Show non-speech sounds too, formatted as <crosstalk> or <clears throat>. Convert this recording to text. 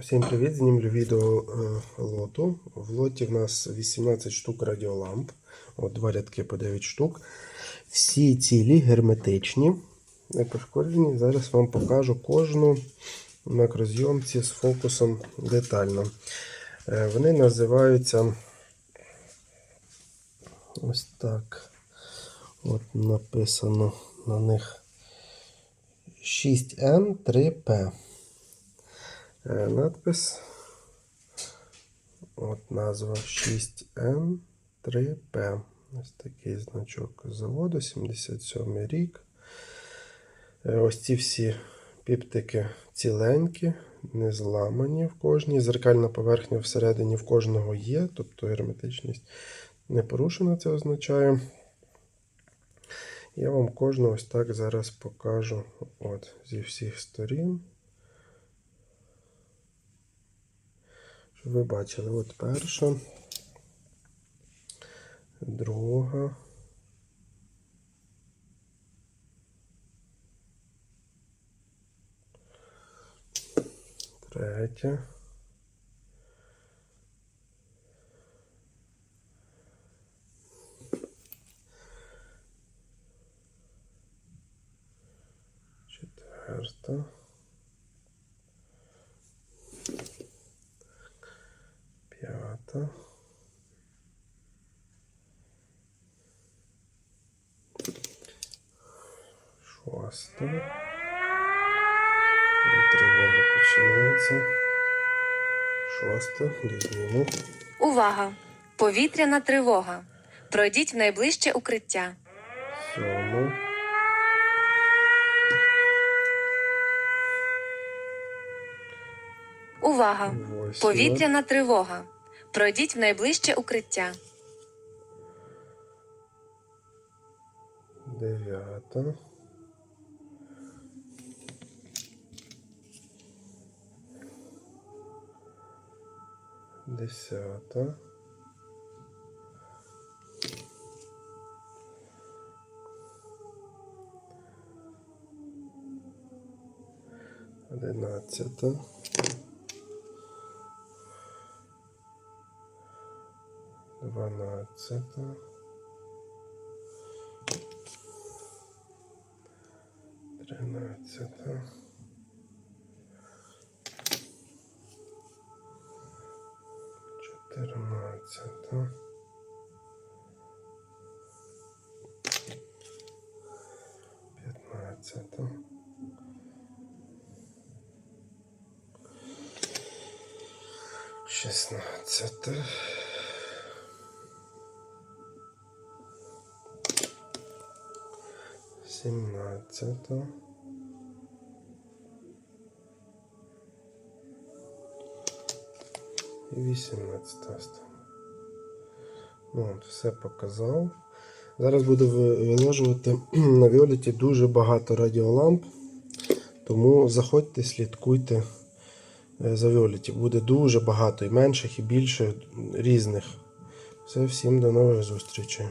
Всім привіт! Знімлю відео е, лоту. В лоті в нас 18 штук радіоламп. От два рядки по 9 штук. Всі цілі герметичні, не пошкоджені. Зараз вам покажу кожну макрозйомці з фокусом детально. Е, Вони називаються ось так. От написано на них 6N3P. Е, Надпис. От назва 6N3P. Ось такий значок заводу, 77 рік. Е, Ось ці всі піптики ціленькі, не зламані в кожній. Зеркальна поверхня всередині в кожного є, тобто герметичність не порушена, це означає. Я вам кожну ось так зараз покажу от, зі всіх сторін. Ви бачили, от перша, друга. Третя. Четверта. Шоста. І Тривога починається. Шоста. Дозніму. Увага! Повітряна тривога. Пройдіть в найближче укриття. Сьома. Увага! Восьма. Повітряна тривога. Пройдіть в найближче укриття. Дев'ята. Десята. Одинадцята. Дванадцята. Тринадцята. Чотирнадцята. П'ятнадцята. Шістнадцята. Сімнадцята. І 18 осталось. От, все показав. Зараз буду ви- виложувати <clears throat> на Віоліті дуже багато радіоламп. Тому заходьте, слідкуйте е, за Віоліті. Буде дуже багато і менших, і більших різних. Все, всім до нових зустрічей.